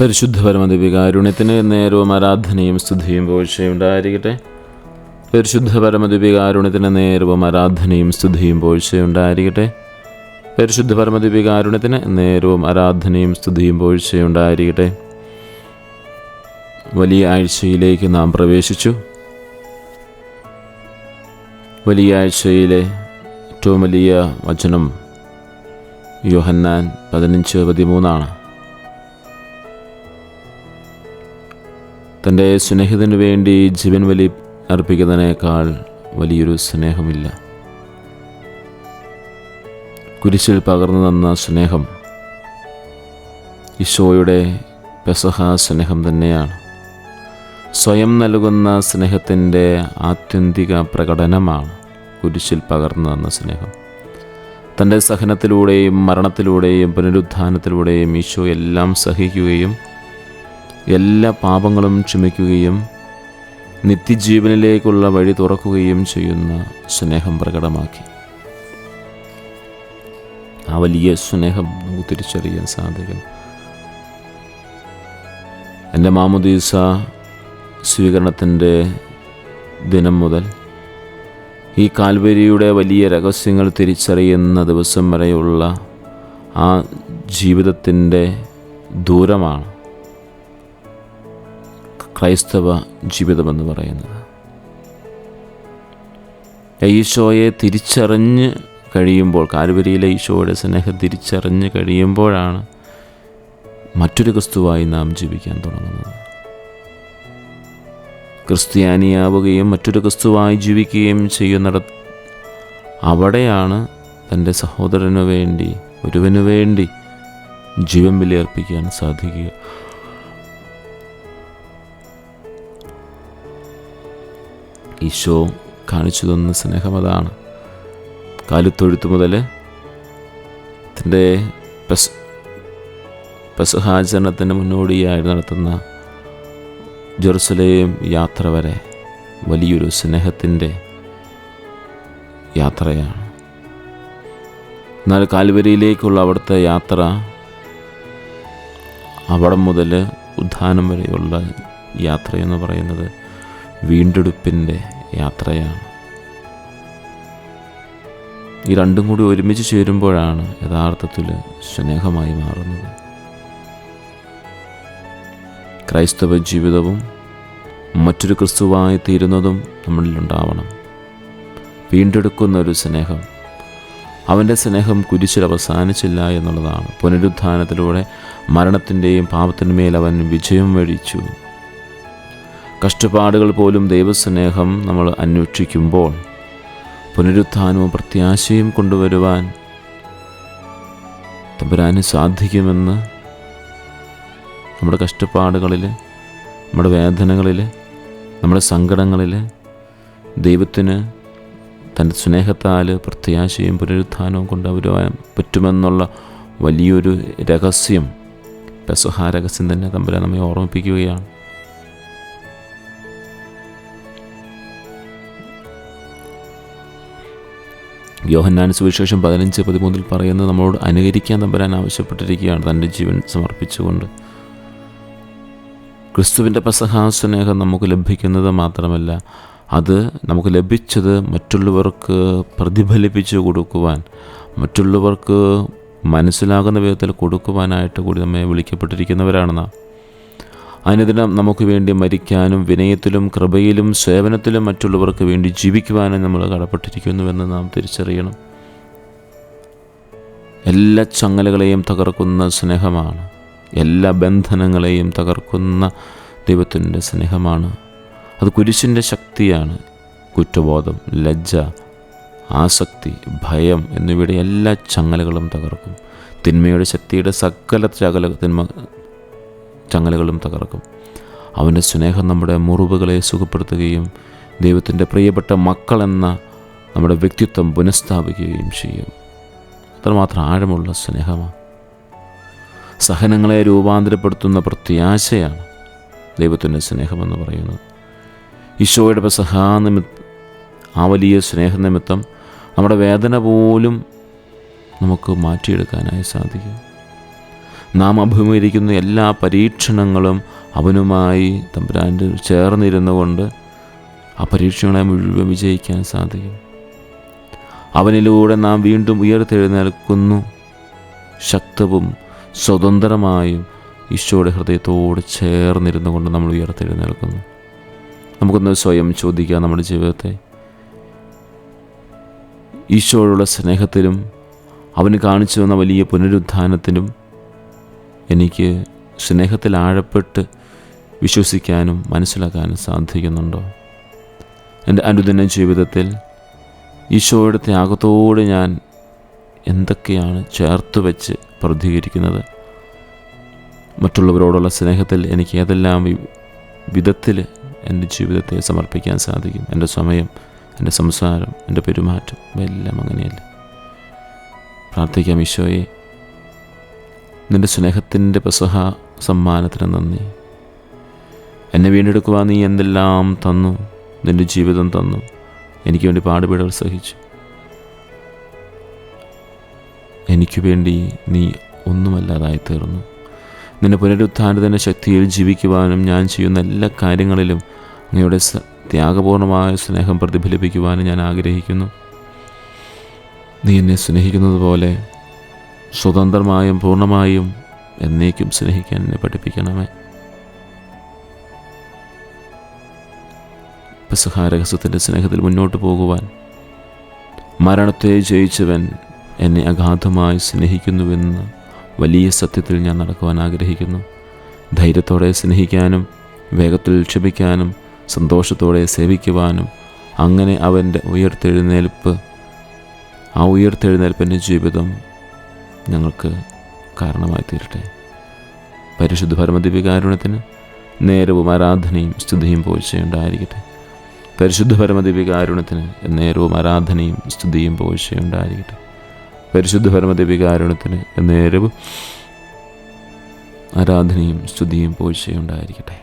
പരിശുദ്ധ പരമദിവികാരുണ്യത്തിന് നേരവും ആരാധനയും സ്തുതിയും പോഴ്ചയും ഉണ്ടായിരിക്കട്ടെ. പരിശുദ്ധ പരമദിവികാരുണ്യത്തിന് നേരവും ആരാധനയും സ്തുതിയും പോഴ്ചയും ഉണ്ടായിരിക്കട്ടെ. പരിശുദ്ധ പരമദിവികാരുണ്യത്തിന് നേരവും ആരാധനയും സ്തുതിയും പോഴ്ചയും ഉണ്ടായിരിക്കട്ടെ. വലിയ ആഴ്ചയിലേക്ക് നാം പ്രവേശിച്ചു. വലിയ ആഴ്ചയിലെ ഏറ്റവും വലിയ വചനം യോഹന്നാൻ പതിനഞ്ച് പതിമൂന്നാണ്. തന്റെ സ്നേഹിതന് വേണ്ടി ജീവൻ വലി അർപ്പിക്കുന്നതിനേക്കാൾ വലിയൊരു സ്നേഹമില്ല. കുരിശിൽ പകർന്നു തന്ന സ്നേഹം ഈശോയുടെ പെസഹ സ്നേഹം തന്നെയാണ്. സ്വയം നൽകുന്ന സ്നേഹത്തിന്റെ ആത്യന്തിക പ്രകടനമാണ് കുരിശിൽ പകർന്നു തന്ന സ്നേഹം. തന്റെ സഹനത്തിലൂടെയും മരണത്തിലൂടെയും പുനരുത്ഥാനത്തിലൂടെയും ഈശോ എല്ലാം സഹിക്കുകയും എല്ലാ പാപങ്ങളും ക്ഷമിക്കുകയും നിത്യജീവനിലേക്കുള്ള വഴി തുറക്കുകയും ചെയ്യുന്ന സ്നേഹം പ്രകടമാക്കി. ആ വലിയ സ്നേഹം നമുക്ക് തിരിച്ചറിയാൻ സാധിക്കും. എന്റെ മാമുദീസ സ്വീകരണത്തിന്റെ ദിനം മുതൽ ഈ കാൽവരിയുടെ വലിയ രഹസ്യങ്ങൾ തിരിച്ചറിയുന്ന ദിവസം വരെയുള്ള ആ ജീവിതത്തിന്റെ ദൂരമാണ് ക്രൈസ്തവ ജീവിതമെന്ന് പറയുന്നത്. ഈശോയെ തിരിച്ചറിഞ്ഞ് കഴിയുമ്പോൾ കാൽവരിയിലെ ഈശോയുടെ സ്നേഹം തിരിച്ചറിഞ്ഞ് കഴിയുമ്പോഴാണ് മറ്റൊരു ക്രിസ്തുവായി നാം ജീവിക്കാൻ തുടങ്ങുന്നത്. ക്രിസ്ത്യാനിയാവുകയും മറ്റൊരു ക്രിസ്തുവായി ജീവിക്കുകയും ചെയ്യുന്നിട അവിടെയാണ് തന്റെ സഹോദരനു വേണ്ടി ഒരുവനു വേണ്ടി ജീവൻ ബലിയർപ്പിക്കാൻ സാധിക്കുക. ഈശോ കാണിച്ചു തന്ന സ്നേഹം അതാണ്. കാലിത്തൊഴുത്ത് മുതൽ തന്റെ പെസ് പെസഹാചരണത്തിന് മുന്നോടിയായി നടത്തുന്ന ജെറുസലേം യാത്ര വരെ വലിയൊരു സ്നേഹത്തിന്റെ യാത്രയാണ്. എന്നാൽ കാൽവരിയിലേക്കുള്ള അവിടുത്തെ യാത്ര അവിടം മുതൽ ഉദ്ധാനം വരെയുള്ള യാത്രയെന്ന് പറയുന്നത് വീണ്ടെടുപ്പിന്റെ യാത്രയാണ്. ഈ രണ്ടും കൂടി ഒരുമിച്ച് ചേരുമ്പോഴാണ് യഥാർത്ഥത്തിൽ സ്നേഹമായി മാറുന്നത്. ക്രൈസ്തവ ജീവിതവും മറ്റൊരു ക്രിസ്തുവായി തീരുന്നതും നമ്മളിലുണ്ടാവണം വീണ്ടെടുക്കുന്ന ഒരു സ്നേഹം. അവന്റെ സ്നേഹം കുരിശിൽ അവസാനിച്ചില്ല എന്നുള്ളതാണ്. പുനരുത്ഥാനത്തിലൂടെ മരണത്തിന്റെയും പാപത്തിന്മേൽ അവൻ വിജയം വഴിച്ചു കഷ്ടപ്പാടുകൾ പോലും ദൈവസ്നേഹം നമ്മൾ അന്വേഷിക്കുമ്പോൾ പുനരുത്ഥാനവും പ്രത്യാശയും കൊണ്ടുവരുവാൻ തമ്പുരാന് സാധിക്കുമെന്ന് നമ്മുടെ കഷ്ടപ്പാടുകളിൽ നമ്മുടെ വേദനകളിൽ നമ്മുടെ സങ്കടങ്ങളിൽ ദൈവത്തിന് തന്റെ സ്നേഹത്താൽ പ്രത്യാശയും പുനരുത്ഥാനവും കൊണ്ടുവരുവാൻ പറ്റുമെന്നുള്ള വലിയൊരു രഹസ്യം പെസഹാ രഹസ്യം തന്നെ തമ്പുരാൻ നമ്മെ ഓർമ്മിപ്പിക്കുകയാണ്. യോഹന്നാൻ സുവിശേഷം പതിനഞ്ച് പതിമൂന്നിൽ പറയുന്നത് നമ്മളോട് അനുകരിക്കാൻ തമ്പരാൻ ആവശ്യപ്പെട്ടിരിക്കുകയാണ് തന്റെ ജീവൻ സമർപ്പിച്ചുകൊണ്ട്. ക്രിസ്തുവിന്റെ പ്രസഹാസ്നേഹം നമുക്ക് ലഭിക്കുന്നത് മാത്രമല്ല അത് നമുക്ക് ലഭിച്ചത് മറ്റുള്ളവർക്ക് പ്രതിഫലിപ്പിച്ചു കൊടുക്കുവാൻ മറ്റുള്ളവർക്ക് മനസ്സിലാകുന്ന വിധത്തിൽ കൊടുക്കുവാനായിട്ട് കൂടി നമ്മെ വിളിക്കപ്പെട്ടിരിക്കുന്നവരാണ് നാം. അനുദിനം നമുക്ക് വേണ്ടി മരിക്കാനും വിനയത്തിലും കൃപയിലും സേവനത്തിലും മറ്റുള്ളവർക്ക് വേണ്ടി ജീവിക്കുവാനും നമ്മൾ കടപ്പെട്ടിരിക്കുന്നുവെന്ന് നാം തിരിച്ചറിയണം. എല്ലാ ചങ്ങലകളെയും തകർക്കുന്ന സ്നേഹമാണ്. എല്ലാ ബന്ധനങ്ങളെയും തകർക്കുന്ന ദൈവത്തിന്റെ സ്നേഹമാണ്. അത് കുരിശിന്റെ ശക്തിയാണ്. കുറ്റബോധം ലജ്ജ ആസക്തി ഭയം എന്നിവയുടെ എല്ലാ ചങ്ങലകളും തകർക്കും. തിന്മയുടെ ശക്തിയുടെ സകല ചകല തിന്മ ചങ്ങലകളും തകർക്കും. അവന്റെ സ്നേഹം നമ്മുടെ മുറിവുകളെ സുഖപ്പെടുത്തുകയും ദൈവത്തിന്റെ പ്രിയപ്പെട്ട മക്കളെന്ന നമ്മുടെ വ്യക്തിത്വം പുനഃസ്ഥാപിക്കുകയും ചെയ്യും. അത്രമാത്രം ആഴമുള്ള സ്നേഹമാണ്. സഹനങ്ങളെ രൂപാന്തരപ്പെടുത്തുന്ന പ്രത്യാശയാണ് ദൈവത്തിന്റെ സ്നേഹമെന്ന് പറയുന്നത്. ഈശോയുടെ സഹാനിമി ആ വലിയ സ്നേഹനിമിത്തം നമ്മുടെ വേദന പോലും നമുക്ക് മാറ്റിയെടുക്കാനായി സാധിക്കും. നാം അഭിമുഖീകരിക്കുന്ന എല്ലാ പരീക്ഷണങ്ങളും അവനുമായി തമ്പുരാന്റെ ചേർന്നിരുന്നു കൊണ്ട് ആ പരീക്ഷണങ്ങളെ മുഴുവൻ വിജയിക്കാൻ സാധിക്കും. അവനിലൂടെ നാം വീണ്ടും ഉയർത്തെഴുന്നേൽക്കുന്നു. ശക്തവും സ്വതന്ത്രമായും ഈശോയുടെ ഹൃദയത്തോട് ചേർന്നിരുന്നു കൊണ്ട് നമ്മൾ ഉയർത്തെഴുന്നേൽക്കുന്നു. നമുക്കൊന്ന് സ്വയം ചോദിക്കാം നമ്മുടെ ജീവിതത്തെ. ഈശോയുള്ള സ്നേഹത്തിലും അവന് കാണിച്ചു തന്ന വലിയ പുനരുത്ഥാനത്തിനും എനിക്ക് സ്നേഹത്തിൽ ആഴപ്പെട്ട് വിശ്വസിക്കാനും മനസ്സിലാക്കാനും സാധിക്കുന്നുണ്ടോ? എന്റെ അനുദിന ജീവിതത്തിൽ ഈശോയുടെ ത്യാഗത്തോട് ഞാൻ എന്തൊക്കെയാണ് ചേർത്ത് വെച്ച് പ്രതികരിക്കുന്നത്? മറ്റുള്ളവരോടുള്ള സ്നേഹത്തിൽ എനിക്ക് ഏതെല്ലാം വിധത്തിൽ എന്റെ ജീവിതത്തെ സമർപ്പിക്കാൻ സാധിക്കും? എന്റെ സമയം എന്റെ സംസാരം എന്റെ പെരുമാറ്റം എല്ലാം അങ്ങനെയല്ല? പ്രാർത്ഥിക്കാം ഈശോയെ. നിന്റെ സ്നേഹത്തിന്റെ പെസഹ സമ്മാനത്തിന് നന്ദി. എന്നെ വീണ്ടെടുക്കുവാൻ നീ എന്തെല്ലാം തന്നു നിന്റെ ജീവിതം തന്നു എനിക്ക് വേണ്ടി പാടുപീടകൾ സഹിച്ചു. എനിക്ക് വേണ്ടി നീ ഒന്നുമല്ലാതായി തീർന്നു നിന്നെ പുനരുത്ഥാനത്തിന്റെ ശക്തിയിൽ ജീവിക്കുവാനും ഞാൻ ചെയ്യുന്ന എല്ലാ കാര്യങ്ങളിലും അങ്ങയുടെ ത്യാഗപൂർണമായ സ്നേഹം പ്രതിഫലിപ്പിക്കുവാനും ഞാൻ ആഗ്രഹിക്കുന്നു. നീ എന്നെ സ്നേഹിക്കുന്നത് പോലെ സ്വതന്ത്രമായും പൂർണമായും എന്നേക്കും സ്നേഹിക്കാൻ എന്നെ പഠിപ്പിക്കണമേ. പെസഹാരഹസ്യത്തിന്റെ സ്നേഹത്തിൽ മുന്നോട്ട് പോകുവാൻ മരണത്തെ ജയിച്ചവൻ എന്നെ അഗാധമായി സ്നേഹിക്കുന്നുവെന്ന് വലിയ സത്യത്തിൽ ഞാൻ നടക്കുവാൻ ആഗ്രഹിക്കുന്നു. ധൈര്യത്തോടെ സ്നേഹിക്കാനും വേഗത്തിൽ ക്ഷമിക്കാനും സന്തോഷത്തോടെ സേവിക്കുവാനും അങ്ങനെ അവന്റെ ഉയർത്തെഴുന്നേൽപ്പ് ആ ഉയർത്തെഴുന്നേൽപ്പിന്റെ ജീവിതം ഞങ്ങൾക്ക് കാരണമായി തീരട്ടെ പരിശുദ്ധ പരമദിവ്യകാരുണ്യത്തിന് നേരവും ആരാധനയും സ്തുതിയും പോഴ്ചയുണ്ടായിരിക്കട്ടെ. പരിശുദ്ധ പരമദിവ്യകാരുണ്യത്തിന് നേരവും ആരാധനയും സ്തുതിയും പോഴ്ചയുണ്ടായിരിക്കട്ടെ. പരിശുദ്ധ പരമദിവ്യകാരുണ്യത്തിന് നേരവും ആരാധനയും സ്തുതിയും പോഴ്ചയുണ്ടായിരിക്കട്ടെ.